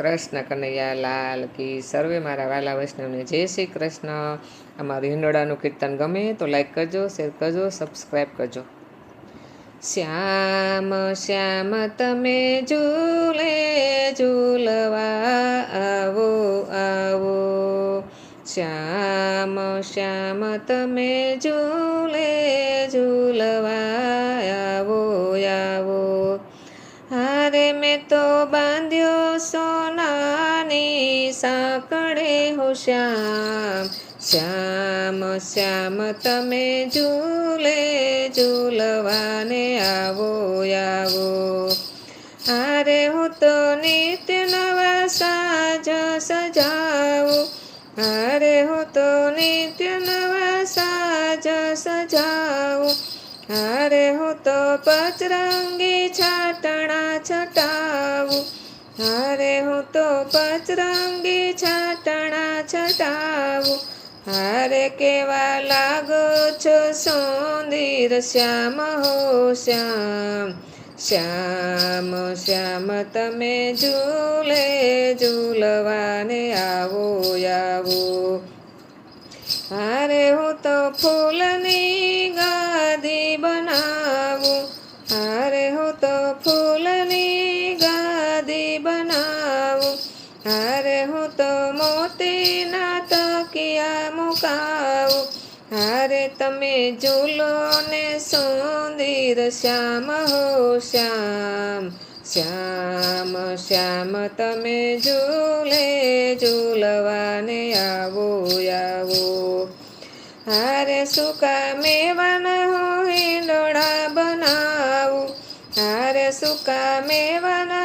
કૃષ્ણ કનૈયા લાલ કી સર્વે મારા વાલા વૈષ્ણવને. જય શ્રી કૃષ્ણ. અમારું હિંડોળાનું કીર્તન ગમે તો લાઈક કરજો શેર કરજો સબસ્ક્રાઈબ કરજો. શ્યામ શ્યામ તમે ઝૂલે, ઝૂલવા આવો આવો. શ્યામ શ્યામ તમે ઝૂલે, ઝૂલવા આવો આવો. મેં તો બાંધ્યો સોનાની સાંકળે હો શ્યામ. શ્યામ શ્યામ, તમે ઝૂલે, ઝૂલવાને આવો આવો. આરે હું તો નિત્ય નવા સાજ સજાવું. અરે હું તો નિત્ય નવા સાજ સજાવું. અરે હું તો પચરંગી છટાવું હારે હું તો પચરંગી છાટણા છટાવું. હારે કેવા લાગો છો સોંદીર, શ્યામ હો શ્યામ. શ્યામ શ્યામ, તમે ઝૂલે, ઝૂલવાને આવો આવો. હારે હું તો ફૂલની ગાદી બનાવું. હારે હું તો ફૂલની મોતીના તકિયા મુકાવ. હારે તમે ઝૂલો ને સુંદીર શ્યામ હો શ્યામ. શ્યામ શ્યામ તમે ઝૂલે, ઝૂલવાને આવો આવો. હારે સુકા મેવાના હું ડોળા બનાવું. હારે સુકા મેવાના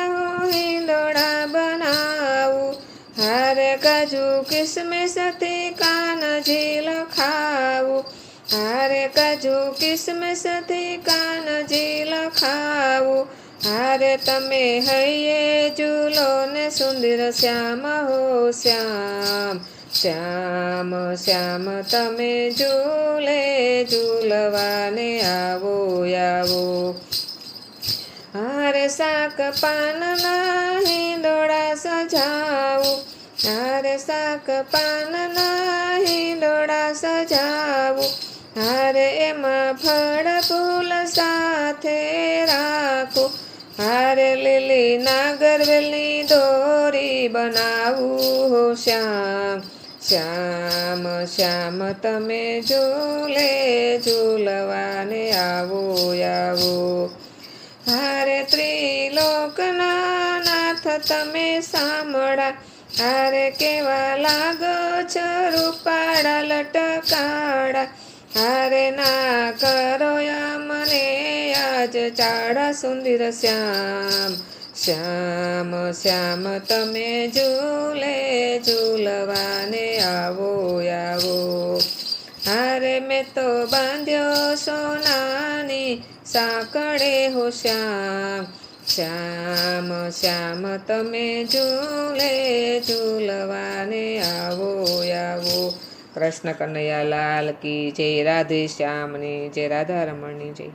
હારે કાજુ કિસમિસથી કાનજી લખાવું હારે કાજુ કિસમિસથી કાનજી લખાવું હારે તમે હૈયે ઝૂલો ને સુંદર શ્યામ હો શ્યામ શ્યામ શ્યામ તમે ઝૂલે ઝૂલવાને આવો આવો હારે શાક પાનના હિંડોળા હારે પાન પાનના ડોળા સજાવું. હારે એમાં ફળ ફૂલ સાથે રાખો. હારે લીલી નાગરવેલી દોરી બનાવું હો શ્યામ. શ્યામ શ્યામ, તમે ઝૂલે ઝૂલવાને આવો આવો. હારે ત્રિલોકના નાથ તમે સાંભળા. હારે કેવા લાગો છો રૂપાળા લટકાળા? હારે ના કરો મને આજ ચાડા સુંદર શ્યામ. શ્યામ શ્યામ તમે ઝૂલે, ઝૂલવાને આવો આવો. હારે મેં તો બાંધ્યો સોનાની સાંકળે હો શ્યામ. શ્યામ શ્યામ તમે ઝૂલે, ઝૂલવાને આવો આવો. કૃષ્ણ કનૈયા લાલ કી જય, રાધે શ્યામની જય, રાધા રમણની જય.